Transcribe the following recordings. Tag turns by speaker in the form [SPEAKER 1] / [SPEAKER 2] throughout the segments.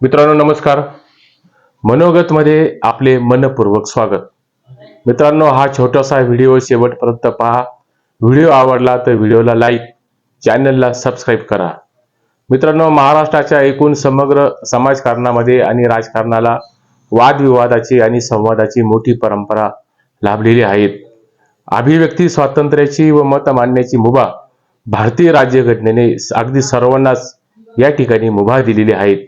[SPEAKER 1] मित्रांनो नमस्कार. मनोगतमध्ये आपले मनपूर्वक स्वागत. मित्रांनो हा छोटासा व्हिडिओ शेवटपर्यंत पहा. व्हिडिओ आवडला तर व्हिडिओला लाईक चॅनलला सबस्क्राईब करा. मित्रांनो महाराष्ट्राच्या एकूण समग्र समाजकारणामध्ये आणि राजकारणाला वादविवादाची आणि संवादाची मोठी परंपरा लाभलेली आहेत. अभिव्यक्ती स्वातंत्र्याची व मत मांडण्याची मुभा भारतीय राज्यघटनेने अगदी सर्वांनाच या ठिकाणी मुभा दिलेली आहेत.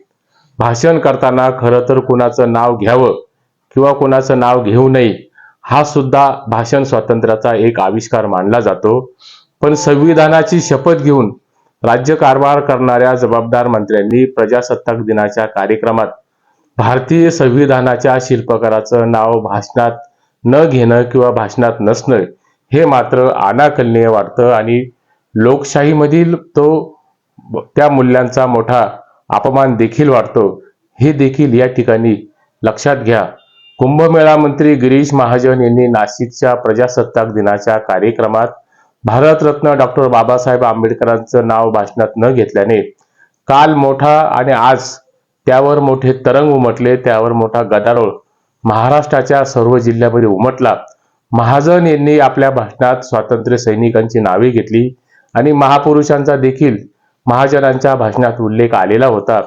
[SPEAKER 1] भाषण करताना खरं तर कुणाचं नाव घ्यावं किंवा कुणाचं नाव घेऊ नये हा सुद्धा भाषण स्वातंत्र्याचा एक आविष्कार मानला जातो. पण संविधानाची शपथ घेऊन राज्यकारभार करणाऱ्या जबाबदार मंत्र्यांनी प्रजासत्ताक दिनाच्या कार्यक्रमात भारतीय संविधानाच्या शिल्पकाराचं नाव भाषणात न घेणं किंवा भाषणात नसणं हे मात्र अनाकलनीय वाटतं आणि लोकशाहीमधील तो त्या मूल्यांचा मोठा अपमान देखील वाटतो हे देखील या ठिकाणी लक्षात घ्या. कुंभमेळा मंत्री गिरीश महाजन यांनी नाशिकच्या प्रजासत्ताक दिनाच्या कार्यक्रमात भारतरत्न डॉक्टर बाबासाहेब आंबेडकरांचं नाव भाषणात न घेतल्याने काल मोठा आणि आज त्यावर मोठे तरंग उमटले त्यावर मोठा गदारोळ महाराष्ट्राच्या सर्व जिल्ह्यामध्ये उमटला. महाजन यांनी आपल्या भाषणात स्वातंत्र्य सैनिकांची नावे घेतली आणि महापुरुषांचा देखील महाजनांच्या भाषणात उल्लेख आलेला होता.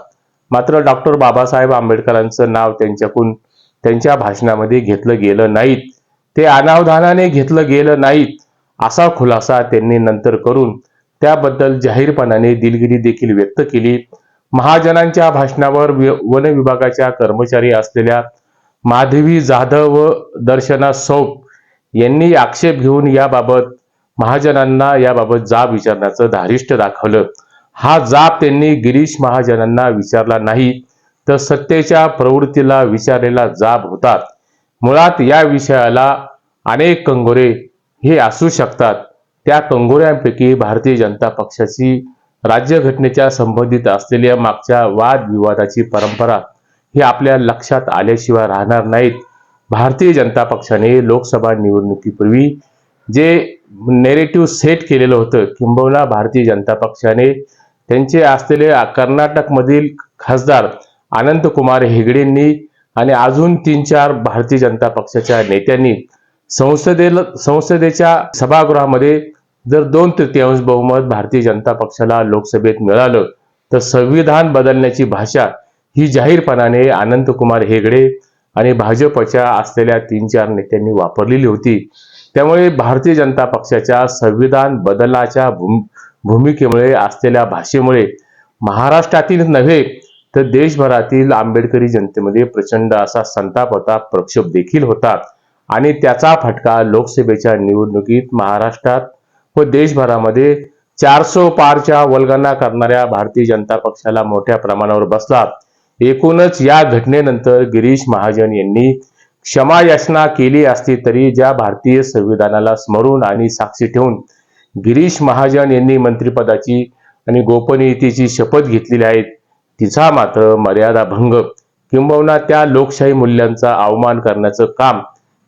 [SPEAKER 1] मात्र डॉक्टर बाबासाहेब आंबेडकरांचं नाव त्यांच्याकडून त्यांच्या भाषणामध्ये घेतलं गेलं नाहीत. ते अनावधानाने घेतलं गेलं नाहीत असा खुलासा त्यांनी नंतर करून त्याबद्दल जाहीरपणाने दिलगिरी देखील व्यक्त केली. महाजनांच्या भाषणावर वन विभागाच्या कर्मचारी असलेल्या माधवी जाधव व दर्शना सौप यांनी आक्षेप घेऊन याबाबत महाजनांना याबाबत जाब विचारण्याचं धारिष्ट दाखवलं. हा जाब त्यांनी गिरीश महाजनांना विचारला नाही तर सत्तेच्या प्रवृत्तीला विचारलेला जाब होतात मुळात या विषयाला अनेक कंगोरे हे असू शकतात. त्या कंगोऱ्यांपैकी भारतीय जनता पक्षाची राज्यघटनेच्या संबंधित असलेल्या मागच्या वादविवादाची परंपरा ही आपल्या लक्षात आल्याशिवाय राहणार नाहीत. भारतीय जनता पक्षाने लोकसभा निवडणुकीपूर्वी जे नेरेटिव्ह सेट केलेलं होतं किंबहुना भारतीय जनता पक्षाने त्यांचे असलेले कर्नाटकमधील खासदार अनंत कुमार हेगडेंनी आणि अजून तीन चार भारतीय जनता पक्षाच्या नेत्यांनी संसदेला संसदेच्या सभागृहामध्ये जर दोन तृतीयांश बहुमत भारतीय जनता पक्षाला लोकसभेत मिळालं तर संविधान बदलण्याची भाषा ही जाहीरपणाने अनंत कुमार हेगडे आणि भाजपच्या असलेल्या तीन चार नेत्यांनी वापरलेली होती. त्यामुळे भारतीय जनता पक्षाच्या संविधान बदलाच्या भूम भूमिकेमुळे असलेल्या भाषेमुळे महाराष्ट्रातील नव्हे तर देशभरातील आंबेडकरी जनतेमध्ये प्रचंड असा संताप होता प्रक्षोभ देखील होता. आणि त्याचा फटका लोकसभेच्या निवडणुकीत महाराष्ट्रात व देशभरामध्ये चारसो पारच्या वल्गना करणाऱ्या भारतीय जनता पक्षाला मोठ्या प्रमाणावर बसला. एकूणच या घटनेनंतर गिरीश महाजन यांनी क्षमायाचना केली असती तरी ज्या भारतीय संविधानाला स्मरून आणि साक्षी ठेवून गिरीश महाजन यांनी मंत्रिपदाची आणि गोपनीयतेची शपथ घेतलेली आहे तिचा मात्र मर्यादा भंग. किंबहुना त्या लोकशाही मूल्यांचा अवमान करण्याचं काम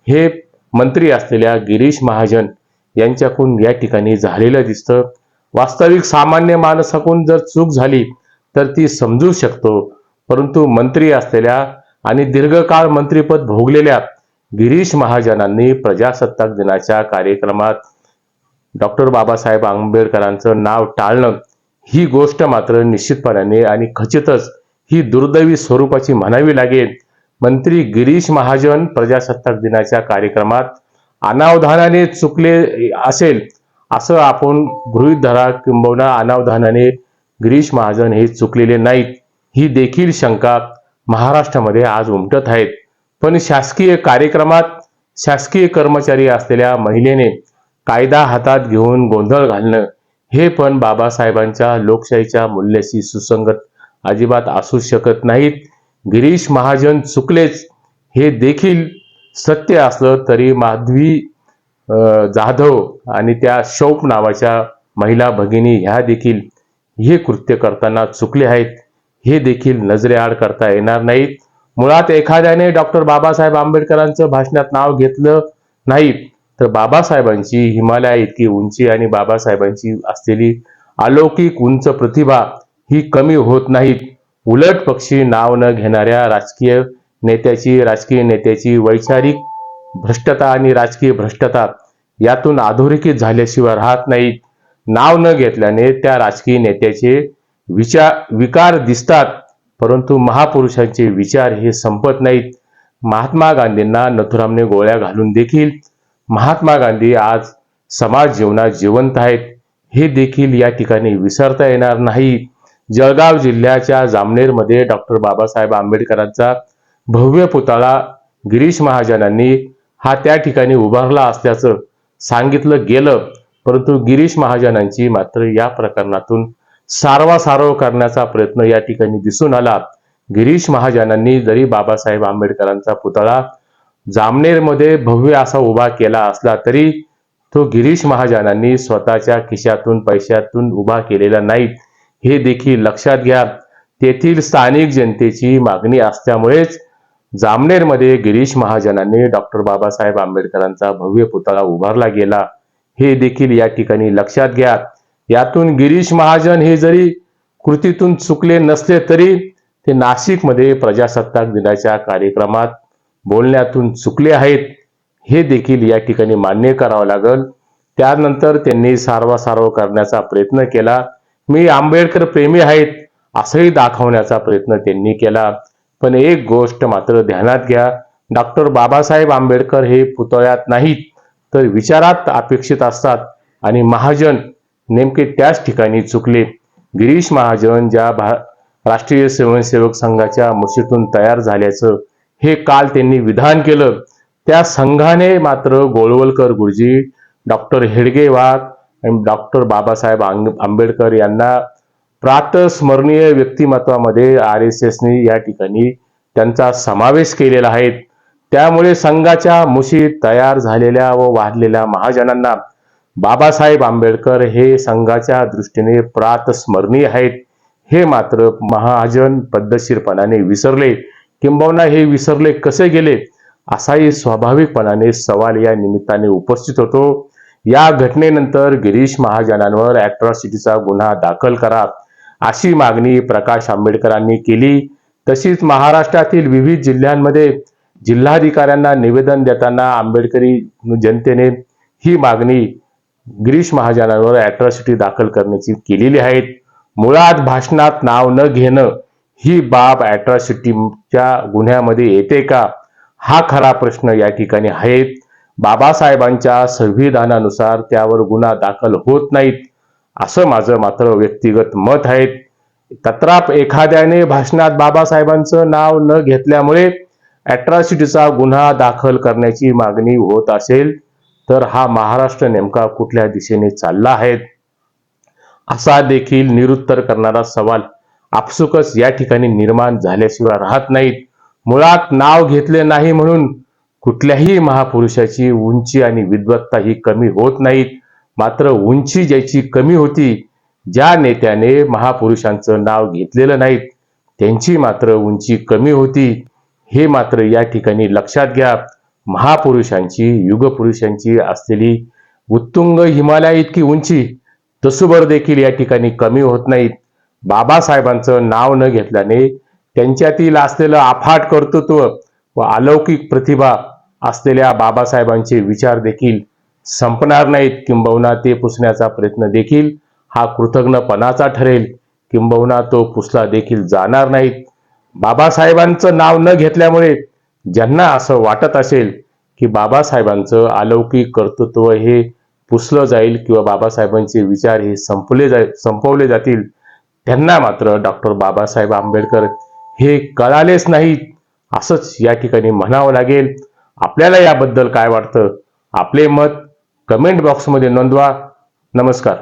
[SPEAKER 1] हे मंत्री असलेल्या गिरीश महाजन यांच्याकडून या ठिकाणी झालेलं दिसतं. वास्तविक सामान्य माणसाकडून जर चूक झाली तर ती समजू शकतो. परंतु मंत्री असलेल्या आणि दीर्घकाळ मंत्रीपद भोगलेल्या गिरीश महाजनांनी प्रजासत्ताक दिनाच्या कार्यक्रमात डॉक्टर बाबासाहेब आंबेडकरांचं नाव टाळणं ही गोष्ट मात्र निश्चितपणाने आणि खचितच ही दुर्दैवी स्वरूपाची म्हणावी लागेल. मंत्री गिरीश महाजन प्रजासत्ताक दिनाच्या कार्यक्रमात अनावधानाने चुकले असेल असं आपण गृहित धरा किंबहुना अनावधानाने गिरीश महाजन हे चुकलेले नाहीत. ही देखील शंका महाराष्ट्रामध्ये आज उमटत आहेत. पण शासकीय कार्यक्रमात शासकीय कर्मचारी असलेल्या महिलेने कायदा हातात घेऊन गोंधळ घालणं हे पण बाबासाहेबांच्या लोकशाहीच्या मूल्याशी सुसंगत अजिबात असू शकत नाहीत. गिरीश महाजन चुकलेच हे देखील सत्य असलं तरी माधवी जाधव आणि त्या शौप नावाच्या महिला भगिनी ह्या देखील हे कृत्य करताना चुकले आहेत. हे देखील नजरेआड करता येणार नाहीत. मुळात एखाद्याने डॉक्टर बाबासाहेब आंबेडकरांचं भाषणात नाव घेतलं नाही तर बाबासाहेबांची हिमालया इतकी उंची आणि बाबासाहेबांची असलेली अलौकिक उंच प्रतिभा ही कमी होत नाहीत. उलट पक्षी नाव न घेणाऱ्या राजकीय नेत्याची राजकीय नेत्याची वैचारिक भ्रष्टता आणि राजकीय भ्रष्टता यातून अधोरेखित झाल्याशिवाय राहत नाहीत. नाव न घेतल्याने त्या राजकीय नेत्याचे विचार विकार दिसतात परंतु महापुरुषांचे विचार हे संपत नाहीत. महात्मा गांधींना नथुरामने गोळ्या घालून देखील महात्मा गांधी आज समाज जीवनात जिवंत आहेत हे देखील या ठिकाणी विसरता येणार नाही. जळगाव जिल्ह्याच्या जामनेरमध्ये डॉक्टर बाबासाहेब आंबेडकरांचा भव्य पुतळा गिरीश महाजनांनी हा त्या ठिकाणी उभारला असल्याचं सांगितलं गेलं परंतु गिरीश महाजनांची मात्र या प्रकरणातून सारवासारव करण्याचा प्रयत्न या ठिकाणी दिसून आला. गिरीश महाजनांनी जरी बाबासाहेब आंबेडकरांचा पुतळा जामनेरमध्ये भव्य असा उभा केला असला तरी तो गिरीश महाजनांनी स्वतःच्या खिशातून पैशातून उभा केलेला नाही हे देखील लक्षात घ्या. तेथील स्थानिक जनतेची मागणी असल्यामुळेच जामनेरमध्ये गिरीश महाजनांनी डॉक्टर बाबासाहेब आंबेडकरांचा भव्य पुतळा उभारला गेला. हे देखील या ठिकाणी लक्षात घ्या. यातून गिरीश महाजन हे जरी कृतीतून चुकले नसले तरी ते नाशिकमध्ये प्रजासत्ताक दिनाच्या कार्यक्रमात बोलण्यातून चुकले आहेत हे देखील या ठिकाणी मान्य करावं लागल. त्यानंतर त्यांनी सारवासारव करण्याचा प्रयत्न केला. मी आंबेडकर प्रेमी आहेत असंही दाखवण्याचा प्रयत्न त्यांनी केला. पण एक गोष्ट मात्र ध्यानात घ्या डॉक्टर बाबासाहेब आंबेडकर हे पुतळ्यात नाहीत तर विचारात अपेक्षित असतात आणि महाजन नेमके त्याच ठिकाणी चुकले. गिरीश महाजन ज्या भा राष्ट्रीय स्वयंसेवक संघाच्या मुशीतून तयार झाल्याचं हे काल त्यांनी विधान केलं. त्या संघाने मात्र गोळवलकर गुरुजी डॉक्टर हेडगेवार आणि डॉक्टर बाबासाहेब आंबेडकर यांना प्रातस्मरणीय व्यक्तिमत्वामध्ये आर एस एसने या ठिकाणी त्यांचा समावेश केलेला आहे. त्यामुळे संघाच्या मुशीत तयार झालेल्या व वाढलेल्या महाजनांना बाबासाहेब आंबेडकर हे संघाच्या दृष्टीने प्रातस्मरणीय आहेत. हे मात्र महाजन पद्धतशीरपणाने विसरले. किंबहुना हे विसरले कसे गेले असाही स्वाभाविकपणाने सवाल या निमित्ताने उपस्थित होतो. या घटनेनंतर गिरीश महाजनांवर अॅट्रॉसिटीचा गुन्हा दाखल करा अशी मागणी प्रकाश आंबेडकरांनी केली. तशीच महाराष्ट्रातील विविध जिल्ह्यांमध्ये जिल्हाधिकाऱ्यांना निवेदन देताना आंबेडकरी जनतेने ही मागणी गिरीश महाजनांवर अॅट्रॉसिटी दाखल करण्याची केलेली आहेत मुळात भाषणात नाव न घेणं ही बाब अॅट्रॉसिटीच्या गुन्ह्यामध्ये येते का? हा खरा प्रश्न या ठिकाणी आहेत. बाबासाहेबांच्या संविधानानुसार त्यावर गुन्हा दाखल होत नाहीत असं माझं मात्र व्यक्तिगत मत आहे. तत्राप एखाद्याने भाषणात बाबासाहेबांचं नाव न घेतल्यामुळे अॅट्रॉसिटीचा गुन्हा दाखल करण्याची मागणी होत असेल तर हा महाराष्ट्र नेमका कुठल्या दिशेने चालला आहे? असा देखील निरुत्तर करणारा सवाल आपसुकच या ठिकाणी निर्माण झाल्याशिवाय राहत नाहीत. मुळात नाव घेतले नाही म्हणून कुठल्याही महापुरुषाची उंची आणि विद्वत्ता ही कमी होत नाहीत. मात्र उंची ज्याची कमी होती ज्या नेत्याने महापुरुषांचं नाव घेतलेलं नाहीत त्यांची मात्र उंची कमी होती. हे मात्र या ठिकाणी लक्षात घ्या. महापुरुषांची युगपुरुषांची असलेली उत्तुंग हिमालया इतकी उंची तसुबर देखील या ठिकाणी कमी होत नाहीत. बाबासाहेबांचं नाव न घेतल्याने त्यांच्यातील असलेलं अफाट कर्तृत्व व अलौकिक प्रतिभा असलेल्या बाबासाहेबांचे विचार देखील संपणार नाहीत. किंबहुना ते पुसण्याचा प्रयत्न देखील हा कृतज्ञपणाचा ठरेल. किंबहुना तो पुसला देखील जाणार नाहीत. बाबासाहेबांचं नाव न घेतल्यामुळे ज्यांना असं वाटत असेल की बाबासाहेबांचं अलौकिक कर्तृत्व हे पुसलं जाईल किंवा बाबासाहेबांचे विचार हे संपले जाईल संपवले जातील त्यांना मात्र डॉक्टर बाबासाहेब आंबेडकर हे कळालेच नाहीत. असंच या ठिकाणी म्हणावं लागेल. आपल्याला याबद्दल काय वाटतं? आपले मत कमेंट बॉक्समध्ये नोंदवा. नमस्कार.